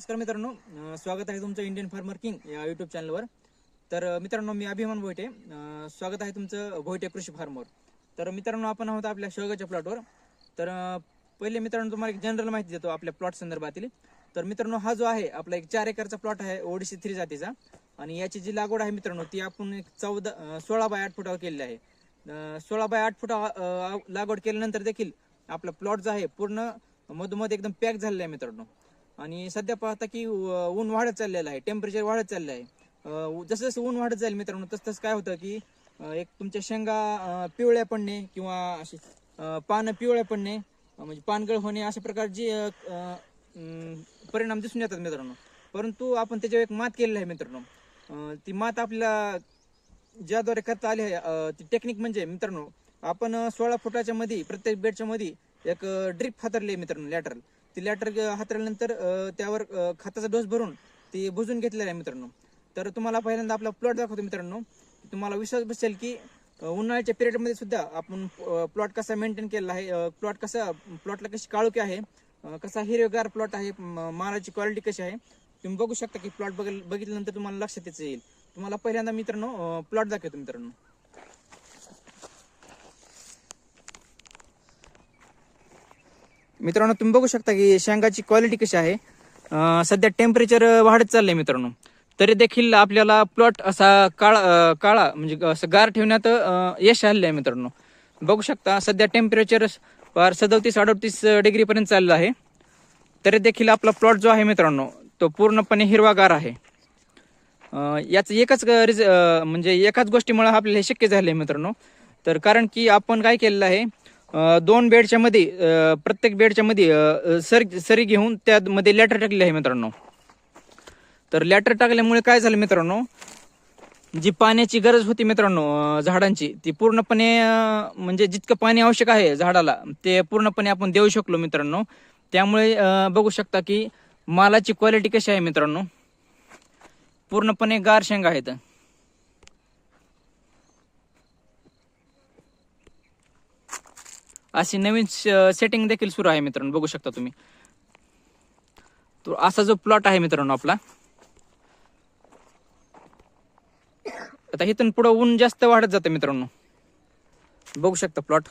नमस्कार मित्रांनो स्वागत आहे तुमचं इंडियन फार्मर किंग या युट्यूब चॅनलवर तर मित्रांनो मी अभिमान भोईटे. स्वागत आहे तुमचं भोईटे कृषी फार्मवर तर मित्रांनो आपण आहोत आपल्या शेवगाच्या प्लॉटवर तर पहिले मित्रांनो तुम्हाला एक जनरल माहिती देतो आपल्या प्लॉट संदर्भातील. तर मित्रांनो हा जो आहे आपला एक चार एकरचा प्लॉट आहे ओडिसी थ्री जातीचा. आणि याची जी लागवड आहे मित्रांनो ती आपण एक चौदा सोळा बाय आठ फुटावर केलेली आहे. सोळा बाय आठ फुटा लागवड केल्यानंतर देखील आपला प्लॉट जो आहे पूर्ण मधोमध एकदम पॅक झालेला आहे मित्रांनो. आणि सध्या पाहता की ऊन वाढत चाललेलं आहे टेम्परेचर वाढत चाललं आहे. जसं जसं ऊन वाढत जाईल मित्रांनो तसं तसं काय होतं की एक तुमच्या शेंगा पिवळ्या पडणे किंवा अशी पानं पिवळ्या पडणे म्हणजे पानगळ होणे अशा प्रकारची परिणाम दिसून येतात मित्रांनो. परंतु आपण त्याच्यावर एक मात केलेली आहे मित्रांनो. ती मात आपल्या ज्याद्वारे करता आली आहे ती टेक्निक म्हणजे मित्रांनो आपण सोळा फुटाच्या मध्ये प्रत्येक बेडच्या मध्ये एक ड्रिप हातरली आहे मित्रांनो लॅटरल ती लॅटर हातरल्यानंतर त्यावर खताचा डोस भरून ती बुजून घेतलेला आहे मित्रांनो. तर तुम्हाला पहिल्यांदा आपला प्लॉट दाखवतो मित्रांनो. तुम्हाला विश्वास बसेल की उन्हाळ्याच्या पिरियडमध्ये सुद्धा आपण प्लॉट कसा मेंटेन केलेला आहे प्लॉट कसा प्लॉटला कशी काळोखी आहे कसा हिरवेगार प्लॉट आहे मालाची क्वालिटी कशी आहे तुम्ही बघू शकता की प्लॉट बघ बघितल्यानंतर तुम्हाला लक्षात याचं येईल. तुम्हाला पहिल्यांदा मित्रांनो प्लॉट दाखवतो मित्रांनो. मित्रांनो तुम्ही बघू शकता की शेंगाची क्वालिटी कशी आहे. सध्या टेम्परेचर वाढत चाललंय मित्रांनो. तरी देखील आपल्याला प्लॉट असा काळा काळा म्हणजे असं गार ठेवण्यात यश आलेलं आहे मित्रांनो. बघू शकता सध्या टेम्परेचर फार सदोतीस अडोतीस डिग्रीपर्यंत चाललं आहे. तरी देखील आपला प्लॉट जो आहे मित्रांनो तो पूर्णपणे हिरवागार आहे. याचं एकच ग- रिज म्हणजे एकाच गोष्टीमुळे आपल्याला हे शक्य झालं आहे मित्रांनो. तर कारण की आपण काय केलेलं आहे दोन बेडच्या मध्ये प्रत्येक बेडच्या मध्ये सर सरी घेऊन त्यामध्ये लॅटर टाकले आहे मित्रांनो. तर लॅटर टाकल्यामुळे काय झालं मित्रांनो? जी पाण्याची गरज होती मित्रांनो झाडांची ती पूर्णपणे म्हणजे जितकं पाणी आवश्यक आहे झाडाला ते पूर्णपणे आपण देऊ शकलो मित्रांनो. त्यामुळे बघू शकता की मालाची क्वालिटी कशी आहे मित्रांनो? पूर्णपणे गार शेंगा आहेत. अशी नवीन सेटिंग देखील सुरू आहे मित्रांनो बघू शकता तुम्ही. तो असा जो प्लॉट आहे मित्रांनो आपला. आता इथून पुढं ऊन जास्त वाढत जातं मित्रांनो. बघू शकता प्लॉट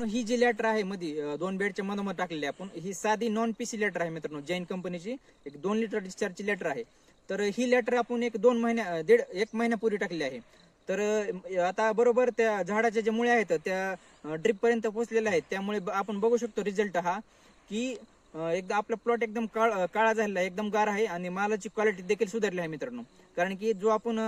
मित्रांनो, ही जी लेटर आहे मध्ये दोन बेडच्या मधोमध टाकलेली आपण ही साधी नॉन पीसी लेटर आहे मित्रांनो जैन कंपनीची एक दोन लिटर डिस्चार्जची लेटर आहे. तर ही लेटर आपण एक दोन महिन्या दीड एक महिन्यापूर्वी टाकली आहे. तर आता बरोबर त्या झाडाच्या ज्या मुळे आहेत त्या ड्रिप पर्यंत पोहोचलेल्या आहेत. त्यामुळे ब- आपण बघू शकतो रिझल्ट हा की एकदा आपला प्लॉट एकदम काळ काळा झालेला आहे एकदम गार आहे आणि मालाची क्वालिटी देखील सुधारली आहे मित्रांनो. कारण की जो आपण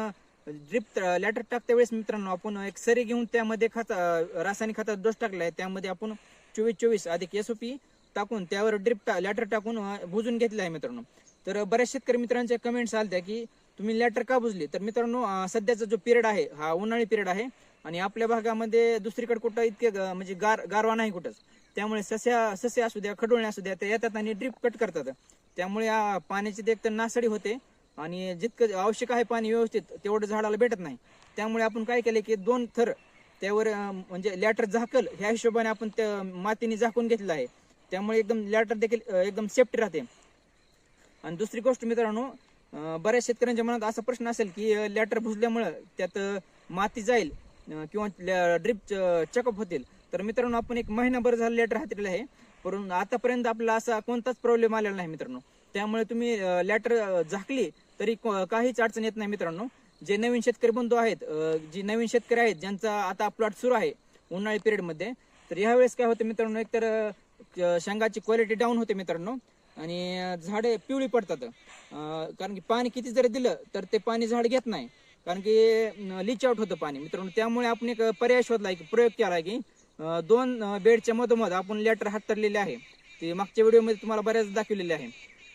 ड्रिप लॅटर टाकत्या वेळेस मित्रांनो आपण एक सरी घेऊन त्यामध्ये खत रासायनिक खतात डोस टाकला आहे त्यामध्ये आपण चोवीस चोवीस अधिक एसओपी टाकून त्यावर ड्रिप लॅटर टाकून भुजून बुजून घेतले आहे मित्रांनो. तर बऱ्याच शेतकरी मित्रांच्या कमेंट्स आल्या की तुम्ही लॅटर का बुजली? तर मित्रांनो सध्याचा जो पिरियड आहे हा उन्हाळी पिरियड आहे आणि आपल्या भागामध्ये दुसरीकडे कुठं इतके म्हणजे गार गारवा नाही कुठंच. त्यामुळे सस्या सस्या असू द्या खडोळणे असू द्या ते येतात आणि ड्रिप कट करतात. त्यामुळे पाण्याची ते एक तर नासडी होते. आणि जितकं आवश्यक आहे पाणी व्यवस्थित तेवढं झाडाला भेटत नाही. त्यामुळे आपण काय केलं की दोन थर त्यावर म्हणजे लॅटर झाकल ह्या हिशोबाने आपण त्या मातीने झाकून घेतलं आहे. त्यामुळे एकदम लॅटर देखील एकदम सेफ्टी राहते. आणि दुसरी गोष्ट मित्रांनो बऱ्याच शेतकऱ्यांच्या मनात असा प्रश्न असेल की लॅटर भुजल्यामुळं त्यात माती जाईल किंवा ड्रिप चेकअप होतील. तर मित्रांनो आपण एक महिनाभर झालं लॅटर हातलेलं आहे. परंतु आतापर्यंत आपला असा कोणताच प्रॉब्लेम आलेला नाही मित्रांनो. त्यामुळे तुम्ही लॅटर झाकली तरी काहीच अडचण येत नाही मित्रांनो. जे नवीन शेतकरी बंधू आहेत जी जे नवीन शेतकरी आहेत ज्यांचा आता प्लॉट सुरू आहे उन्हाळी पिरियडमध्ये तर यावेळेस काय होतं मित्रांनो एकतर शेंगाची क्वालिटी डाऊन होते मित्रांनो. आणि झाडे पिवळी पडतात. कारण की पाणी किती जरी दिलं तर ते पाणी झाड घेत नाही. कारण की लिच आउट होतं पाणी मित्रांनो. त्यामुळे आपण एक पर्याय शोधला की प्रयोग केला की दोन बेडच्या मधोमध आपण लेटर हातरलेले आहे. ते मागच्या व्हिडिओमध्ये तुम्हाला बऱ्याच दाखवलेले आहे.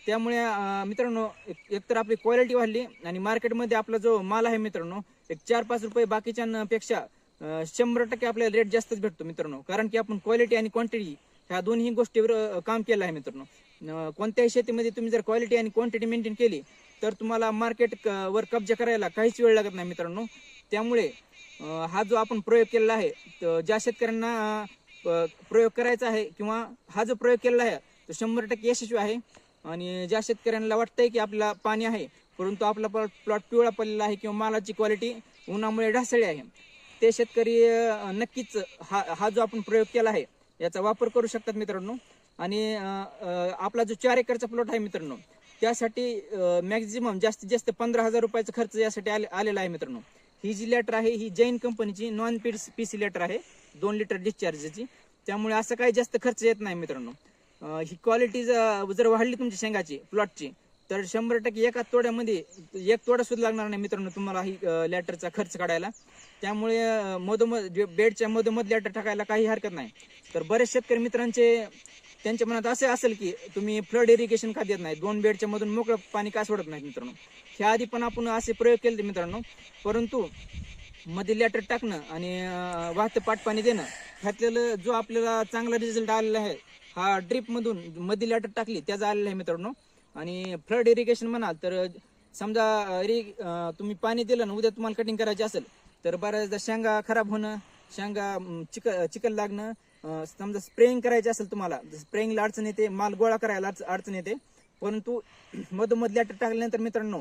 त्यामुळे मित्रांनो एक- एकतर आपली क्वालिटी वाढली आणि मार्केटमध्ये आपला जो माल आहे मित्रांनो एक चार पाच रुपये बाकीच्यांपेक्षा शंभर टक्के आपल्याला रेट जास्तच भेटतो मित्रांनो. कारण की आपण क्वालिटी आणि क्वांटिटी ह्या दोन्ही गोष्टीवर काम केलं आहे मित्रांनो. कोणत्याही शेतीमध्ये तुम्ही जर क्वालिटी आणि क्वांटिटी मेंटेन केली तर तुम्हाला मार्केट वर कब्जा करायला काहीच वेळ लागत नाही मित्रांनो. त्यामुळे हा जो आपण प्रयोग केलेला आहे ज्या शेतकऱ्यांना प- प्रयोग करायचा आहे किंवा हा जो प्रयोग केलेला आहे तो शंभर टक्के यशस्वी आहे. आणि ज्या शेतकऱ्यांना वाटतंय की आपला पाणी आहे परंतु आपला प्लॉट पिवळा पडलेला आहे किंवा मालाची क्वालिटी उन्हामुळे ढासळी आहे ते शेतकरी नक्कीच हा हा जो आपण प्रयोग केला आहे याचा वापर करू शकतात मित्रांनो. आणि आपला जो चार एकरचा प्लॉट आहे मित्रांनो त्यासाठी मॅक्झिमम जास्तीत जास्त पंधरा हजार रुपयाचा खर्च यासाठी आले आलेला आहे मित्रांनो. ही जी लेटर आहे ही जैन कंपनीची नॉन पी सी लेटर आहे. दोन लिटर डिस्चार्जची त्यामुळे असं काही जास्त खर्च येत नाही मित्रांनो. ही क्वालिटी जर वाढली तुमच्या शेंगाची प्लॉटची तर शंभर टक्के एका तोड्यामध्ये एक तोडा सुद्धा लागणार नाही मित्रांनो तुम्हाला ही लॅटरचा खर्च काढायला. त्यामुळे मधोमध बेडच्या मधोमध लॅटर टाकायला काही हरकत नाही. तर बरेच शेतकरी मित्रांचे त्यांच्या मनात असे असेल की तुम्ही फ्लड इरिगेशन का देत नाही दोन बेडच्या मधून मोकळं पाणी का सोडत नाही मित्रांनो? ह्या आधी पण आपण असे प्रयोग केले मित्रांनो. परंतु मध्ये लॅटर टाकणं आणि वाहतं पाट पाणी देणं ह्यातलेलं जो आपल्याला चांगला रिझल्ट आलेला आहे हा ड्रीप मधून मध्ये लॅटर टाकली त्याचा आलेला आहे मित्रांनो. आणि फ्लड इरिगेशन म्हणाल तर समजा रि तुम्ही पाणी दिलं ना उद्या तुम्हाला कटिंग करायची असेल तर बऱ्याचदा शेंगा खराब होणं शेंगा चिक चिकल लागणं समजा स्प्रेइंग करायची असेल तुम्हाला स्प्रेइंगला अडचण येते माल गोळा करायला अडच- अडचण येते. परंतु मधोमधल्या लॅटर टाकल्यानंतर मित्रांनो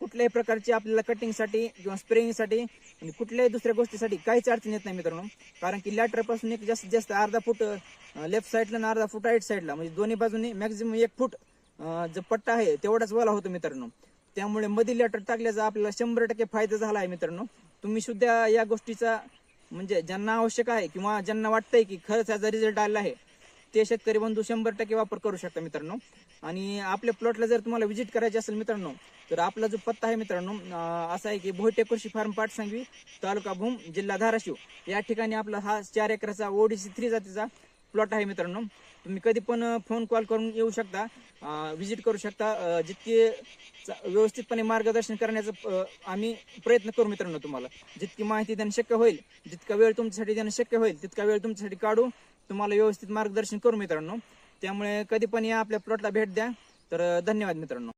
कुठल्याही प्रकारची आपल्याला कटिंगसाठी किंवा स्प्रेइंगसाठी आणि कुठल्याही दुसऱ्या गोष्टीसाठी काहीच अडचण येत नाही मित्रांनो. कारण की लॅटरपासून एक जास्तीत जास्त अर्धा फूट लेफ्ट साईडला आणि अर्धा फूट राईट साईडला म्हणजे दोन्ही बाजूने मॅक्झिमम एक फूट जो पट्टा आहे तेवढाच वाला होतो मित्रांनो. त्यामुळे मधील लॅटर टाकल्याचा आपल्याला शंभर टक्के फायदा झाला आहे मित्रांनो. तुम्ही सुद्धा या गोष्टीचा म्हणजे ज्यांना आवश्यक आहे किंवा ज्यांना वाटतंय की खरंच याचा रिझल्ट आला आहे ते शेतकरी बंधू शंभर टक्के वापर करू शकता मित्रांनो. आणि आपल्या प्लॉटला जर तुम्हाला व्हिजिट करायची असेल मित्रांनो तर आपला जो पत्ता आहे मित्रांनो असा आहे की भोटे कृषी फार्म पाठ सांगवी तालुका भूम जिल्हा धाराशिव. या ठिकाणी आपला हा चार एकराचा ओडीसी थ्री जातीचा प्लॉट आहे मित्रांनो. तुम्ही कधी पण फोन कॉल करून येऊ शकता व्हिजिट करू शकता जितके व्यवस्थितपणे मार्गदर्शन करण्याचा आम्ही प्रयत्न करू मित्रांनो तुम्हाला. जितकी माहिती देणं शक्य होईल जितका वेळ तुमच्यासाठी देणं शक्य होईल तितका वेळ तुमच्यासाठी काढू तुम्हाला व्यवस्थित मार्गदर्शन करू मित्रांनो. त्यामुळे कधी पण या आपल्या प्लॉटला भेट द्या. तर धन्यवाद मित्रांनो.